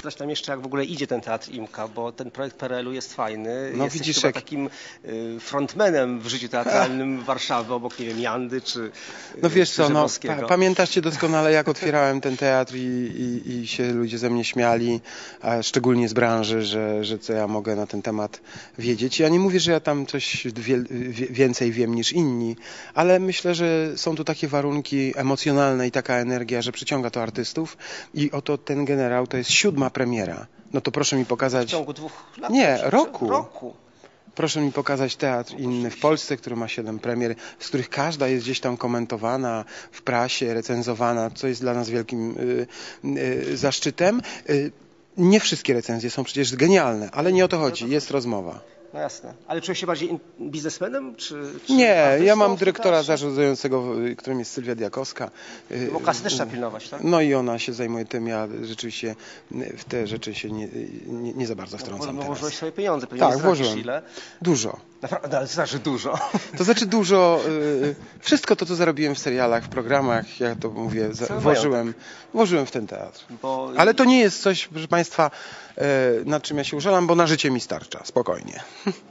spytać tam jeszcze, jak w ogóle idzie ten Teatr Imka, bo ten projekt PRL-u jest fajny. No, Jesteś widzisz, jak- takim y, frontmanem w życiu teatralnym Warszawy, obok, nie wiem, Jandy czy y, No wiesz co, no, pa, pamiętacie doskonale jak otwierałem ten teatr i, i, i się ludzie ze mnie śmiali, szczególnie z branży, że, że co ja mogę na ten temat wiedzieć. Ja nie mówię, że ja tam coś więcej wiem niż inni, ale myślę, że są tu takie warunki emocjonalne i taka energia, że przyciąga to artystów i oto ten generał to jest siódma premiera. No to proszę mi W pokazać, ciągu dwóch lat? Nie, roku. roku. proszę mi pokazać teatr inny w Polsce, który ma siedem premier, z których każda jest gdzieś tam komentowana w prasie, recenzowana, co jest dla nas wielkim y, y, zaszczytem. Y, nie wszystkie recenzje są przecież genialne, ale nie o to chodzi, jest rozmowa. No jasne. Ale czujesz się bardziej biznesmenem, czy, czy Nie, artystą ja mam dyrektora teatrze? zarządzającego, y, którym jest Sylwia Diakowska. Y, Bo kasy też trzeba pilnować, tak? No i ona się zajmuje tym, ja rzeczywiście y, w te rzeczy się nie, nie, nie za bardzo Bo, wtrącam bo włożyłeś teraz. swoje pieniądze, pewnie Tak, włożyłem. ile. Dużo. Naprawdę, ale to znaczy dużo. To znaczy dużo, y, wszystko to, co zarobiłem w serialach, w programach, ja to mówię, za, włożyłem, włożyłem w ten teatr. Bo Ale to nie jest coś, proszę Państwa, e, nad czym ja się użalam, bo na życie mi starcza, spokojnie.